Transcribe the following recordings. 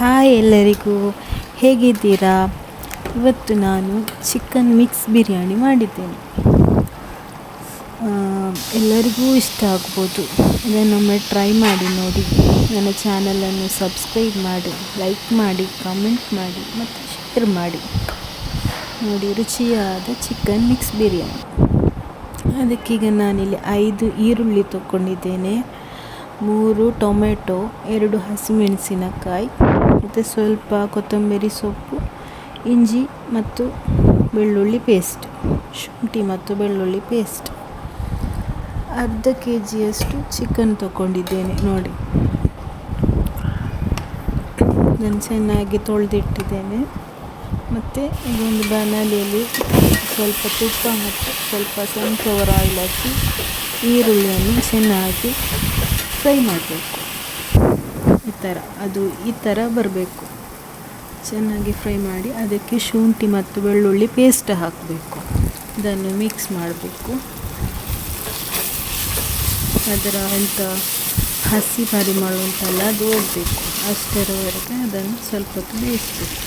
Hi ಎಲ್ಲರಿಗೂ. ಹೇಗಿದ್ದೀರಾ? ಇವತ್ತು ನಾನು ಚಿಕನ್ ಮಿಕ್ಸ್ ಬಿರಿಯಾನಿ ಮಾಡಿದ್ದೇನೆ. ಎಲ್ಲರಿಗೂ ಇಷ್ಟ ಆಗ್ಬೋದು. ಇದನ್ನೊಮ್ಮೆ ಟ್ರೈ ಮಾಡಿ ನೋಡಿ. ನನ್ನ ಚಾನಲನ್ನು ಸಬ್ಸ್ಕ್ರೈಬ್ ಮಾಡಿ, ಲೈಕ್ ಮಾಡಿ, ಕಮೆಂಟ್ ಮಾಡಿ, ಮತ್ತು ಶೇರ್ ಮಾಡಿ. ನೋಡಿ, ರುಚಿಯಾದ ಚಿಕನ್ ಮಿಕ್ಸ್ ಬಿರಿಯಾನಿ. ಅದಕ್ಕೀಗ ನಾನಿಲ್ಲಿ ಐದು ಈರುಳ್ಳಿ ತಗೊಂಡಿದ್ದೇನೆ. ಮೂರು ಟೊಮೆಟೊ, ಎರಡು ಹಸಿಮೆಣಸಿನಕಾಯಿ. ಮತ್ತು ಸ್ವಲ್ಪ ಕೊತ್ತಂಬರಿ ಸೊಪ್ಪು, ಇಂಜಿ ಮತ್ತು ಬೆಳ್ಳುಳ್ಳಿ ಪೇಸ್ಟ್, ಶುಂಠಿ ಮತ್ತು ಬೆಳ್ಳುಳ್ಳಿ ಪೇಸ್ಟ್. ಅರ್ಧ ಕೆ ಜಿಯಷ್ಟು ಚಿಕನ್ ತಗೊಂಡಿದ್ದೇನೆ, ನೋಡಿ. ನಾನು ಚೆನ್ನಾಗಿ ತೊಳೆದಿಟ್ಟಿದ್ದೇನೆ. ಮತ್ತು ಇದೊಂದು ಬಾಣಲಿಯಲ್ಲಿ ಸ್ವಲ್ಪ ತುಪ್ಪ ಮತ್ತು ಸ್ವಲ್ಪ ಸನ್ಫ್ಲವರ್ ಆಯಿಲ್ ಹಾಕಿ ಈರುಳ್ಳಿಯನ್ನು ಚೆನ್ನಾಗಿ ಫ್ರೈ ಮಾಡಬೇಕು. ಥರ ಅದು ಈ ಥರ ಬರಬೇಕು. ಚೆನ್ನಾಗಿ ಫ್ರೈ ಮಾಡಿ ಅದಕ್ಕೆ ಶುಂಠಿ ಮತ್ತು ಬೆಳ್ಳುಳ್ಳಿ ಪೇಸ್ಟ್ ಹಾಕಬೇಕು. ಇದನ್ನು ಮಿಕ್ಸ್ ಮಾಡಬೇಕು. ಅದರ ಎಂಥ ಹಸಿ ಪರಿಮಳ ಉಂಟಲ್ಲ ಅದು ಹೋಗಬೇಕು. ಅಷ್ಟರವರೆಗೆ ಅದನ್ನು ಸ್ವಲ್ಪ ಹೊತ್ತು ಬೇಯಿಸಬೇಕು.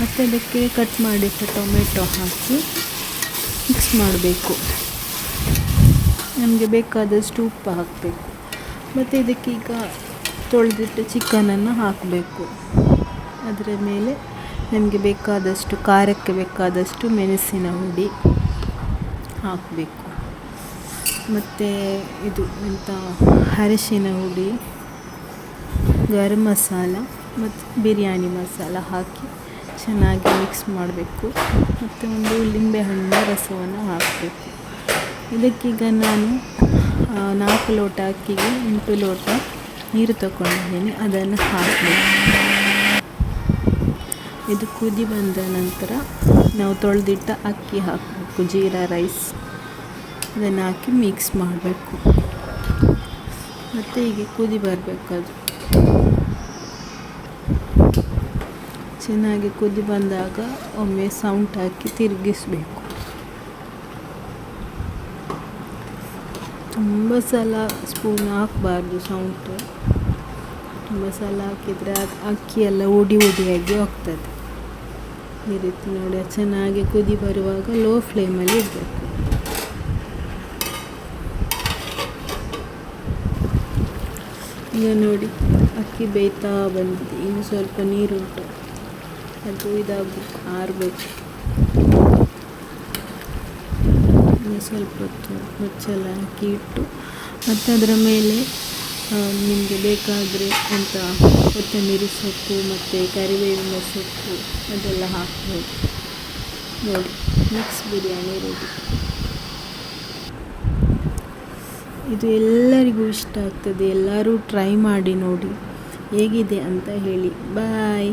ಮತ್ತು ಅದಕ್ಕೆ ಕಟ್ ಮಾಡಿಟ್ಟ ಟೊಮೆಟೊ ಹಾಕಿ ಮಿಕ್ಸ್ ಮಾಡಬೇಕು. ನಮಗೆ ಬೇಕಾದಷ್ಟು ಉಪ್ಪು ಹಾಕಬೇಕು. ಮತ್ತು ಇದಕ್ಕೀಗ ತೊಳೆದಿಟ್ಟು ಚಿಕನನ್ನು ಹಾಕಬೇಕು. ಅದರ ಮೇಲೆ ನಮಗೆ ಬೇಕಾದಷ್ಟು, ಖಾರಕ್ಕೆ ಬೇಕಾದಷ್ಟು ಮೆಣಸಿನ ಹುಡಿ ಹಾಕಬೇಕು. ಮತ್ತು ಇದು ಎಂಥ ಅರಿಶಿನ ಹುಡಿ, ಗರಂ ಮಸಾಲ ಮತ್ತು ಬಿರಿಯಾನಿ ಮಸಾಲ ಹಾಕಿ ಚೆನ್ನಾಗಿ ಮಿಕ್ಸ್ ಮಾಡಬೇಕು. ಮತ್ತು ಒಂದು ಲಿಂಬೆಹಣ್ಣಿನ ರಸವನ್ನು ಹಾಕಬೇಕು. ಇದಕ್ಕೀಗ ನಾನು ನಾಲ್ಕು ಲೋಟ ಅಕ್ಕಿಗೆ ಎಂಟು ಲೋಟ ನೀರು ತಗೊಂಡಿದ್ದೀನಿ, ಅದನ್ನು ಹಾಕಬೇಕು ಇದು ಕುದಿ ಬಂದ ನಂತರ ನಾವು ತೊಳೆದಿಟ್ಟ ಅಕ್ಕಿ ಹಾಕಬೇಕು, ಜೀರಾ ರೈಸ್. ಅದನ್ನು ಹಾಕಿ ಮಿಕ್ಸ್ ಮಾಡಬೇಕು. ಮತ್ತು ಹೀಗೆ ಕುದಿ ಬರಬೇಕು ಚೆನ್ನಾಗಿ ಕುದಿ ಬಂದಾಗ ಒಮ್ಮೆ ಸೌಂಟ್ ಹಾಕಿ ತಿರುಗಿಸಬೇಕು. ತುಂಬ ಸಲ ಸ್ಪೂನ್ ಹಾಕಬಾರ್ದು ಸೌಂಟು ತುಂಬ ಸಲ ಹಾಕಿದರೆ ಅದು ಅಕ್ಕಿ ಎಲ್ಲ ಉಡಿ ಉಡಿಯಾಗಿ ಹೋಗ್ತದೆ. ಈ ರೀತಿ ನೋಡಿ ಚೆನ್ನಾಗಿ ಕುದಿ ಬರುವಾಗ ಲೋ ಫ್ಲೇಮಲ್ಲಿ ಇಡಬೇಕು. ಈಗ ನೋಡಿ, ಅಕ್ಕಿ ಬೇಯ್ತಾ ಬಂದಿದೆ. ಇನ್ನು ಸ್ವಲ್ಪ ನೀರುಂಟು. ಅದು ಇದಾಗಬೇಕು ಆರಬೇಕು. ಇನ್ನು ಸ್ವಲ್ಪ ಹೊತ್ತು ಮುಚ್ಚಳ ಹಾಕಿ ಇಟ್ಟು ಮತ್ತು ಅದರ ಮೇಲೆ ನಿಮಗೆ ಬೇಕಾದರೆ ಅಂತ ಕೊತ್ತಂಬರಿ ಸೊಪ್ಪು ಮತ್ತು ಕರಿಬೇವಿನ ಸೊಪ್ಪು ಅದೆಲ್ಲ ಹಾಕ್ಬೋದು. ನೋಡಿ ಮಿಕ್ಸ್ ಬಿರಿಯಾನಿ ರೆಡಿ ಇದು ಎಲ್ಲರಿಗೂ ಇಷ್ಟ ಆಗ್ತದೆ. ಎಲ್ಲರೂ ಟ್ರೈ ಮಾಡಿ ನೋಡಿ. ಹೇಗಿದೆ ಅಂತ ಹೇಳಿ. ಬಾಯ್